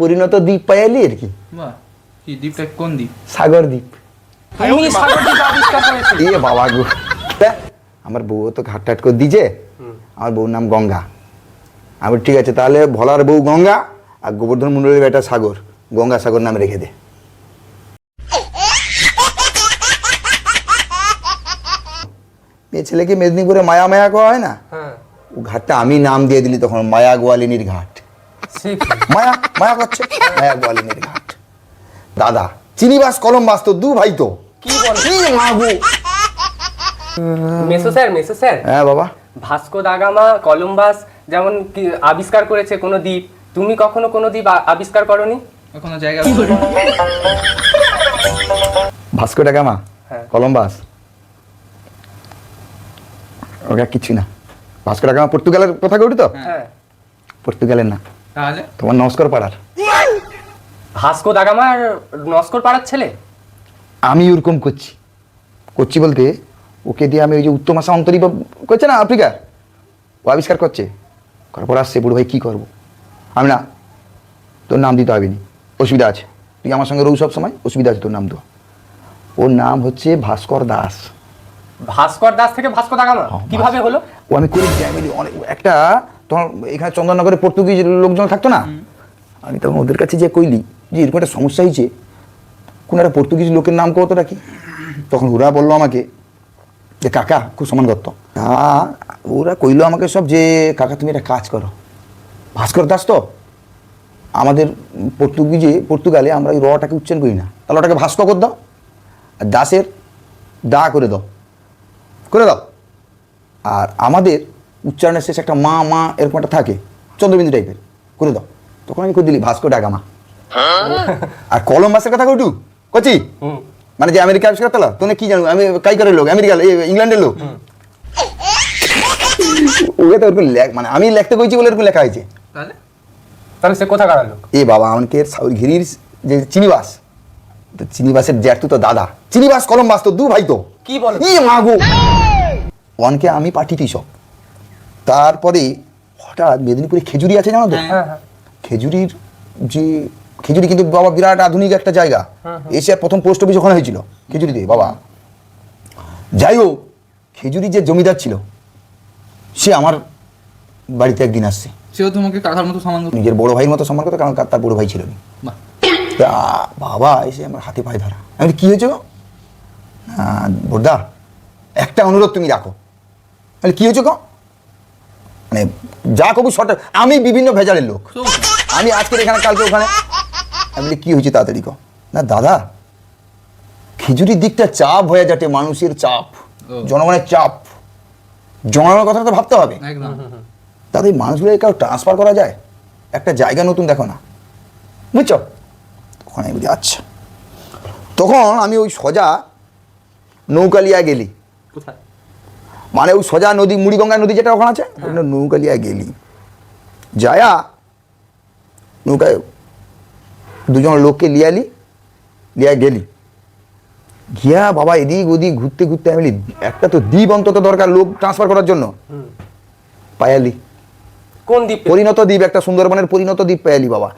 পরিণত দ্বীপ পাইলি আর কি? কি দ্বীপটা কোন দ্বীপ? সাগর দ্বীপ। তুমি আবিষ্কার এ বাবা গো। আমার বউ তো ঘাট টাট করে দিছে আমার বউর নাম গঙ্গা। আমি ঠিক আছে তাহলে ভোলার বউ গঙ্গা আর গোবর্ধন মন্ডলের বেটা সাগর। গঙ্গা সাগর নাম রেখে দে। মেয়ে ছেলেকে মেদিনীপুরে মায়া মায়া করা হয় না? হ্যাঁ। ও ঘাটটা আমি নাম দিয়ে দিলি তখন মায়া গোয়ালিনীর ঘাট? মায়া মায়া করছে মায়া গোয়ালিনীর ঘাট। দাদা চিনিবাস কলমবাস তো দু ভাই তো। কি বল? কি মাগু? মেসো স্যার মেসো স্যার। হ্যাঁ বাবা। ভাস্কো দাগামা কলম্বাস যেমন কি আবিষ্কার করেছে কোনো দ্বীপ তুমি কখনো কোনো দ্বীপ আবিষ্কার করনি? কোনো জায়গা ভাস্কো ডাগামা হ্যাঁ। কলম্বাস। ওটা কিছু না। ভাস্কো ডাগামা পর্তুগালের কথা করি তো? হ্যাঁ। পর্তুগালের না। তাহলে? তোমার নমস্কার পাড়ার। ভাস্কো দাগামার নস্কর পাড়ার ছেলে? আমি ওরকম করছি। করছি বলতে ওকে দিয়ে আমি ওই যে উত্তম আশা অন্তরীপ করছে না আফ্রিকার ও আবিষ্কার করছে। করার পর আসছে বুড়ো ভাই কী করব? আমি না তোর নাম দিতে হবে নি অসুবিধা আছে। তুই আমার সঙ্গে রৌ সব সময় অসুবিধা আছে তোর নাম দেওয়া। ওর নাম হচ্ছে ভাস্কর দাস। ভাস্কর দাস থেকে ভাস্কর দাগামা? হ্যাঁ, কীভাবে হলো? ও আমি করে ফ্যামিলি অনেক একটা তোমার এখানে চন্দননগরে পর্তুগিজ লোকজন থাকতো না? আমি তখন ওদের কাছে যে কইলি যে এরকম একটা সমস্যা হয়েছে কোন একটা পর্তুগিজ লোকের নাম কত রাখি তখন ওরা বলল আমাকে যে কাকা খুব সম্মান করতো তা ওরা কইলো আমাকে সব যে কাকা তুমি একটা কাজ করো। ভাস্কর দাস তো? আমাদের পর্তুগিজে পর্তুগালে আমরা ওই রটাকে উচ্চারণ করি না। তাহলে ওটাকে ভাস্কর করে দাও। আর দাসের দা করে দাও। করে দাও। আর আমাদের উচ্চারণের শেষে একটা মা মা এরকম একটা থাকে চন্দ্রবিন্দু টাইপের করে দাও। তখন আমি করে দিলি ভাস্কো ডাগামা আর কলম্বাসের কথা কটু কচি? মানে যে আমেরিকা আবিষ্কার করল তুমি কি জানো? আমি কাইকারের লোক আমেরিকা ইংল্যান্ডের লোক। ওকে তো ওরকম লেখ মানে আমি লিখতে কইছি বলে এরকম লেখা হয়েছে। তাহলে? সে কোথা কারার লোক? এ বাবা আমাকে ঘিরির যে চিনিবাস তো চিনিবাসের জ্যাঠু তো দাদা। চিনিবাস কলম্বাস তো দু ভাই তো। কি বলো? ই মাগো। ওয়ানকে আমি পাঠিয়েছি সব। তারপরে হঠাৎ মেদিনীপুরে খেজুরি আছে জানো তো? হ্যাঁ হ্যাঁ। খেজুরির যে খেজুরি কিন্তু বাবা বিরাট আধুনিক একটা জায়গা। এশিয়ার প্রথম পোস্ট অফিস ওখানে হয়েছিল খেজুরিতে বাবা। যাই হোক খেজুরি যে জমিদার ছিল সে আমার বাড়িতে একদিন আসছে। সেও তোমাকে কাকার মতো সমান করতো? নিজের বড় ভাইয়ের মতো সম্মান করতো কারণ তার বড় ভাই ছিল না বাবা এসে আমার হাতে পায়ে ধরা। আমি কি হয়েছে বোরদা একটা অনুরোধ তুমি রাখো। তাহলে কি হয়েছে গো? মানে যা কবু শর্ট আমি বিভিন্ন ভেজালের লোক। আমি আজকে এখানে কালকে ওখানে। আমি বলি, কি হয়েছে তাড়াতাড়ি কো না দাদা খিচুড়ির দিকটা চাপ হয়ে যাচ্ছে মানুষের চাপ। জনগণের চাপ। জনগণের কথা তো ভাবতে হবে। এই মানুষগুলোকে কাউ ট্রান্সফার করা যায়? একটা জায়গা নতুন দেখো না। বুঝছ? তখন আমি বলি আচ্ছা। তখন আমি ওই সোজা নৌকালিয়া গেলি। কোথায়? মানে ওই সোজা নদী মুড়িগঙ্গা নদী যেটা ওখানে আছে ওখানে নৌকালিয়া গেলি। যায়া নৌকায় দুজন লোককে লিয়ালি লিয়া গেলি। গিয়া বাবা এদিক ওদিক ঘুরতে ঘুরতে আমি একটা তো দ্বীপ অন্তত দরকার লোক ট্রান্সফার করার জন্য। পায়ালি কোন দ্বীপ? পরিণত দ্বীপ একটা সুন্দরবনের পরিণত দ্বীপ পায়ালি বাবা।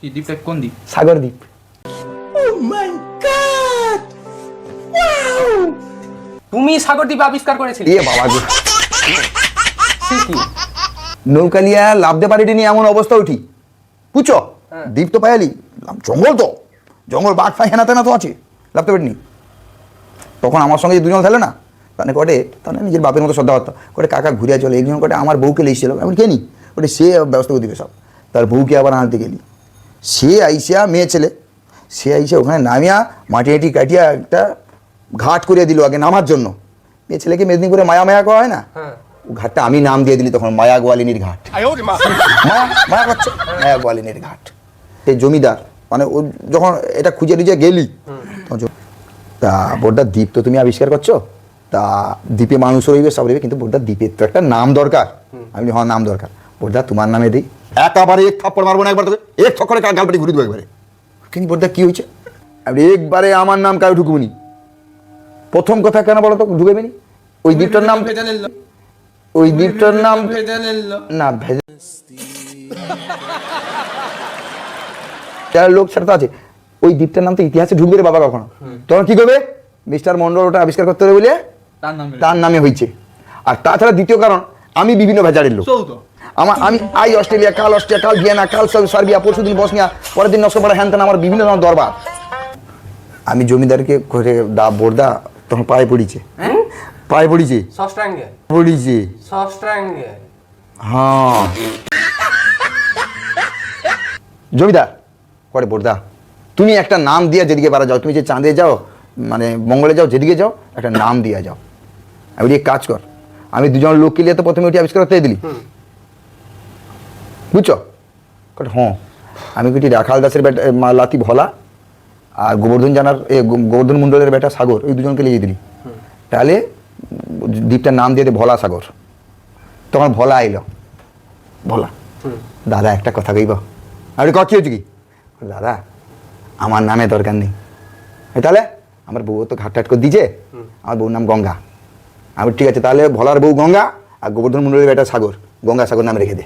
কি দ্বীপটা কোন দ্বীপ? সাগর দ্বীপ। তুমি সাগরদ্বীপ আবিষ্কার করেছিলে। এ বাবা গো সে কি? নৌকালিয়া লাভতে পারিনি এমন অবস্থা উঠি। বুঝছ হ্যাঁ। দ্বীপ তো পায়ালি জঙ্গল তো। জঙ্গল বাঘ ফাই হেনা তেনা তো আছে। লাভতে পারিনি তখন আমার সঙ্গে দুজন খেলে না তাহলে কটে তাহলে নিজের বাপের মতো শ্রদ্ধা করতো করে কাকা ঘুরে চলে একজন কটে আমার বউকে লেগেছিল আমি কেনি ওটা সে ব্যবস্থা করে দিবে সব। তার বউকে আবার আনতে গেলি। সে আইসিয়া মেয়ে ছেলে। সে আইসা ওখানে নামিয়া মাটি মাটি কাটিয়া একটা ঘাট করিয়া দিল আগে নামার জন্য। মেয়ে ছেলেকে মেদিনীপুরে মায়া মায়া করা হয় না? হ্যাঁ। ঘাটটা আমি নাম দিয়ে দিলি তখন মায়া গোয়ালিনীর ঘাট। মায়া মায়া করছে? মায়া গোয়ালিনীর ঘাট। এই জমিদার মানে ও যখন এটা খুঁজে টুজে গেলি তা বোর্ডার দ্বীপ তো তুমি আবিষ্কার করছ? তা দ্বীপে মানুষ রইবে সব রইবে কিন্তু বোর্ডার দ্বীপের তো একটা নাম দরকার। আমি হ্যাঁ নাম দরকার। বোর্ডার তোমার নামে দিই। একেবারে এক থাপ্পড় মারবো না একবার তোকে। এক থক্করে গালপাটি ঘুরে দেবো একবারে। কিন্তু বোর্ডার কি হয়েছে? আমি একবারে আমার নাম কাউ ঢুকবনি প্রথম কথা কেন বলো তো? ঢুকেবে ওই দ্বীপটার নাম ওই দ্বীপটার নাম না ভেজা যারা লোক তো আছে। ওই দ্বীপটার নাম তো ইতিহাসে ঢুকবে রে বাবা কখনো। তখন কি করবে? মিস্টার মন্ডল ওটা আবিষ্কার করতে হবে বলে তার নামে হয়েছে আর তাছাড়া দ্বিতীয় কারণ আমি বিভিন্ন ভেজারের লোক। আমার আমি আই অস্ট্রেলিয়া কাল অস্ট্রেলিয়া কাল ভিয়েনা কাল সব সার্বিয়া পরশু দিন বসনিয়া পরের দিন নকশাপাড়া হ্যান ত্যান আমার বিভিন্ন ধরনের দরবার। আমি জমিদারকে করে দা বোরদা তখন পায়ে পড়িছে। পায়ে পড়িছে। ষষ্ঠাঙ্গে পড়িছে। ষষ্ঠাঙ্গে হ্যাঁ। জমিদার করে বোরদা তুমি একটা নাম দিয়ে যেদিকে পারা যাও তুমি যে চাঁদে যাও মানে মঙ্গলে যাও যেদিকে যাও একটা নাম দিয়ে যাও। আমি এক কাজ কর। আমি দুজন লোককে নিয়ে তো প্রথমে ওটি আবিষ্কার করতে দিলি। বুঝছ? হ্যাঁ। আমি কিছু রাখাল দাসের লাতি ভলা। আর গোবর্ধন জানার এ, গোবর্ধন মণ্ডলের বেটা সাগর ওই দুজনকে লিখে দিলি তাহলে দ্বীপটার নাম দিয়ে দে ভোলা সাগর। তখন ভোলা আইলো ভোলা। দাদা একটা কথা কইব। আরে কি হচ্ছে কি? দাদা আমার নামে দরকার নেই। তাহলে আমার বউ তো ঘাট টাট করে দিছে আমার বউর নাম গঙ্গা। আমি ঠিক আছে তাহলে ভোলার বউ গঙ্গা আর গোবর্ধন মণ্ডলের বেটা সাগর। গঙ্গা সাগর নামে রেখে দে।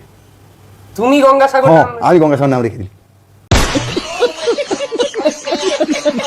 তুমি গঙ্গাসাগর হ্যাঁ নাম- আমি গঙ্গা সাগর নাম রেখে দিই।